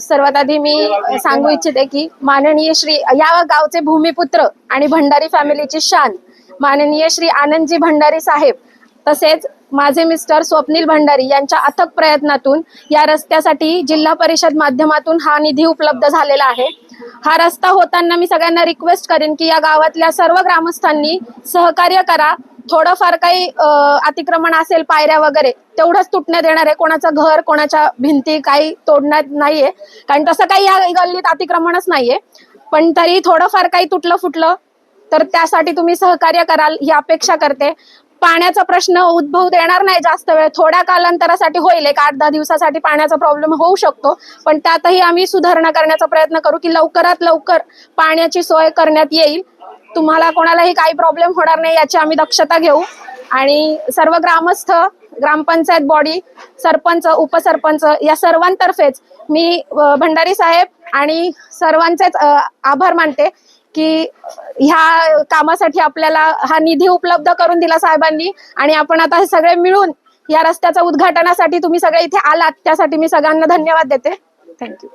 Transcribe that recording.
सर्वात आधी मी सांगू इच्छिते की माननीय श्री या गावचे भूमिपुत्र आणि भंडारी फॅमिलीची शान माननीय श्री आनंदजी भंडारी साहेब तसेच माझे मिस्टर स्वप्नील भंडारी यांच्या अथक प्रयत्नातून या रस्त्यासाठी जिल्हा परिषद माध्यमातून हा निधी उपलब्ध झालेला आहे. हा रस्ता होताना मी सगळ्यांना रिक्वेस्ट करेन की या गावातल्या सर्व ग्रामस्थांनी सहकार्य करा. थोडंफार काही अतिक्रमण असेल पायऱ्या वगैरे तेवढंच तुटण्यात येणार आहे कोणाचं घर कोणाच्या भिंती काही तोडण्यात नाहीये. कारण तसं काही या गल्लीत अतिक्रमणच नाहीये. पण तरी थोडंफार काही तुटलं फुटलं तर त्यासाठी तुम्ही सहकार्य कराल ही अपेक्षा करते. पाण्याचा प्रश्न उद्भव देणार नाही जास्त वेळ थोड्या कालांतरासाठी होईल. एक आठ दहा दिवसासाठी पाण्याचा प्रॉब्लेम होऊ शकतो पण त्यातही आम्ही सुधारणा करण्याचा प्रयत्न करू की लवकरात लवकर पाण्याची सोय करण्यात येईल. तुम्हाला कोणालाही काही प्रॉब्लेम होणार नाही याची आम्ही दक्षता घेऊ. आणि सर्व ग्रामस्थ ग्रामपंचायत बॉडी सरपंच उपसरपंच या सर्वांतर्फेच मी भंडारी साहेब आणि सर्वांचेच आभार मानते की ह्या कामासाठी आपल्याला हा निधी उपलब्ध करून दिला साहेबांनी. आणि आपण आता हे सगळे मिळून या रस्त्याच्या उद्घाटनासाठी तुम्ही सगळे इथे आलात त्यासाठी मी सगळ्यांना धन्यवाद देते. थँक्यू